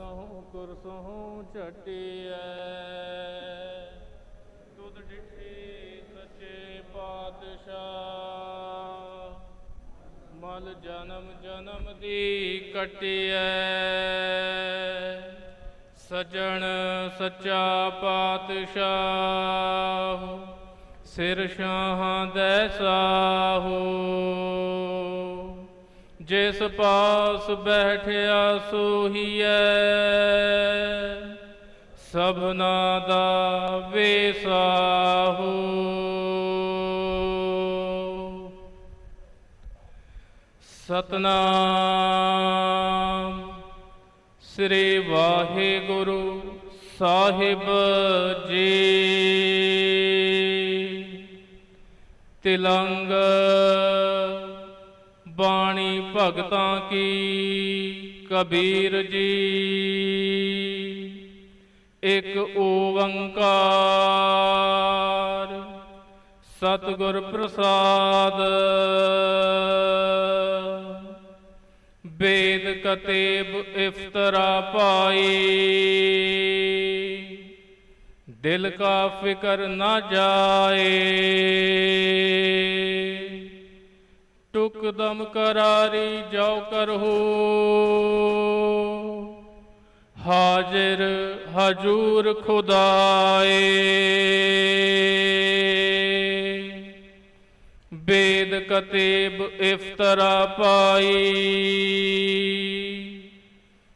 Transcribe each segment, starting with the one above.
ਨੂਰ ਅਰਸੋਂ ਕੁਰਸੋਂ ਛਟਿਐ। ਤੁਧ ਡਿਠੇ ਸੱਚੇ ਪਾਤਸ਼ਾਹ, ਮਲ ਜਨਮ ਜਨਮ ਦੀ ਕਟਿਐ। ਸਜਣ ਸੱਚਾ ਪਾਤਸ਼ਾਹ, ਸਿਰ ਸ਼ਾਹਾਂ ਦੇ ਸਾਹੋ। ਜਿਸ ਪਾਸ ਬੈਠਿਆ ਸੋਹੀਐ ਸਭਨਾ ਦਾ ਵੇਸਾਹੋ ਸਤਨਾਮ ਸ੍ਰੀ ਵਾਹਿਗੁਰੂ ਸਾਹਿਬ ਜੀ। ਤਿਲੰਗ ਬਾਣੀ ਭਗਤਾਂ ਕੀ? ਕਬੀਰ ਜੀ। ਇੱਕ ਓੰਕਾਰ। ਸਤਿਗੁਰ ਪ੍ਰਸਾਦ। ਵੇਦ ਕਤੇਬ ਇਫਤਰਾ ਪਾਈ। ਦਿਲ ਕਾ ਫਿਕਰ ਨਾ ਜਾਏ। ਟੁਕ ਦਮ ਕਰਾਰੀ ਜਾਉ ਕਰਹੋ। ਹਾਜ਼ਰ ਹਜੂਰ ਖੁਦਾਏ। ਬੇਦ ਕਤੇਬ ਇਫਤਰਾ ਪਾਈ।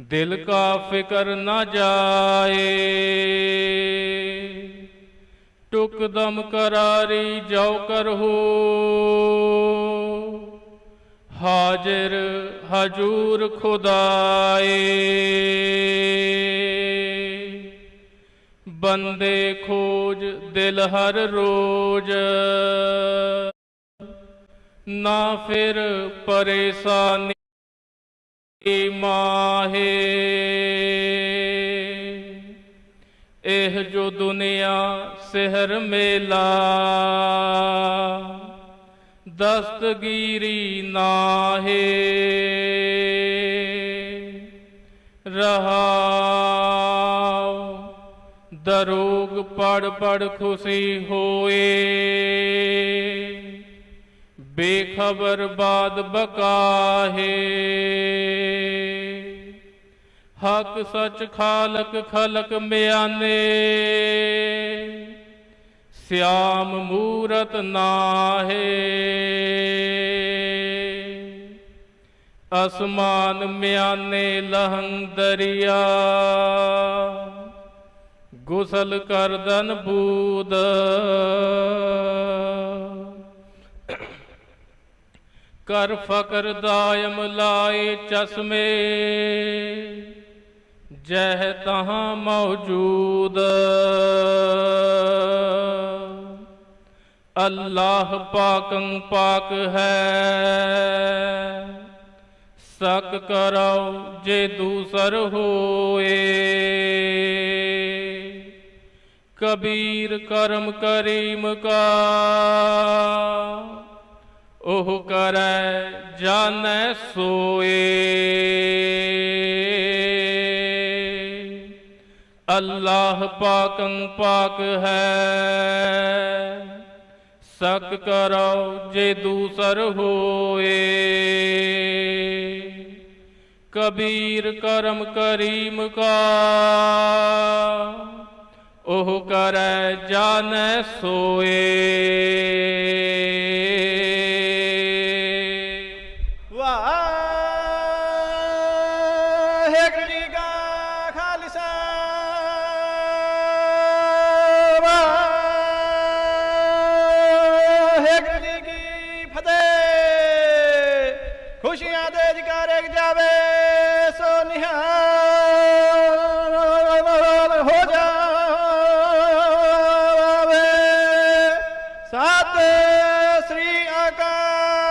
ਦਿਲ ਕਾ ਫਿਕਰ ਨਾ ਜਾਏ। ਟੁਕ ਦਮ ਕਰਾਰੀ ਜਾਉ ਕਰਹੋ। ਹਾਜ਼ਰ ਹਜੂਰ ਖੁਦਾਏ। ਬੰਦੇ ਖੋਜ ਦਿਲ ਹਰ ਰੋਜ। ਨਾ ਫਿਰ ਪਰੇਸ਼ਾਨੀ ਮਾਹੇ। ਇਹ ਜੋ ਦੁਨੀਆ ਸਿਹਰ ਮੇਲਾ। ਦਸਤਗੀਰੀ ਨਾਹੇ। ਰਹਾਉ, ਦਰੋਗ ਪੜ ਪੜ ਖੁਸ਼ੀ ਹੋਏ। ਬੇਖਬਰ ਬਾਦ ਬਕਾਹੇ। ਹਕ ਸਚ ਖਾਲਕ ਖਲਕ ਮਿਆਨੇ। ਸਿਆਮ ਮੂਰਤ ਨਾਹੇ। ਅਸਮਾਨ ਮਿਆਨੇ ਲਹੰ ਦਰਿਆ। ਗੁਸਲ ਕਰਦਨ ਬੂਦ। ਕਰ ਫਕਰ ਦਾਇਮ ਲਾਏ ਚਸ਼ਮੇ। ਜਹ ਤਹਾਂ ਮੌਜੂਦ। ਅੱਲਾਹ ਪਾਕੰ ਪਾਕ ਹੈ। ਸਕ ਕਰੋ ਜੇ ਦੂਸਰ ਹੋਏ। ਕਬੀਰ ਕਰਮ ਕਰੀਮ ਕਾ। ਉਹ ਕਰੈ ਜਾਣੈ ਸੋਏ। ਅੱਲਾਹ ਪਾਕੰ ਪਾਕ ਹੈ। ਸਕ ਕਰੋ ਜੇ ਦੂਸਰ ਹੋਏ। ਕਬੀਰ ਕਰਮ ਕਰੀਮ ਕਾ, ਉਹ ਕਰੈ ਜਾਣੈ ਸੋਏ। ਜਗਾਰ ਜਾਵੇ ਸੋ ਨਿਹਾਲ ਹੋ ਜਾਵੇ। ਸਤ ਸ੍ਰੀ ਅਕਾਲ।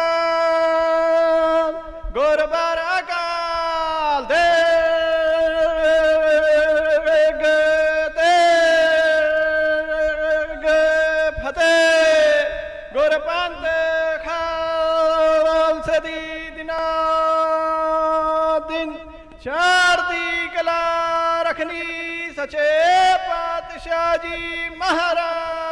ਚੜ੍ਹਦੀ ਕਲਾ ਰਖਨੀ ਸੱਚੇ ਪਾਤਸ਼ਾਹ ਜੀ ਮਹਾਰਾਜ।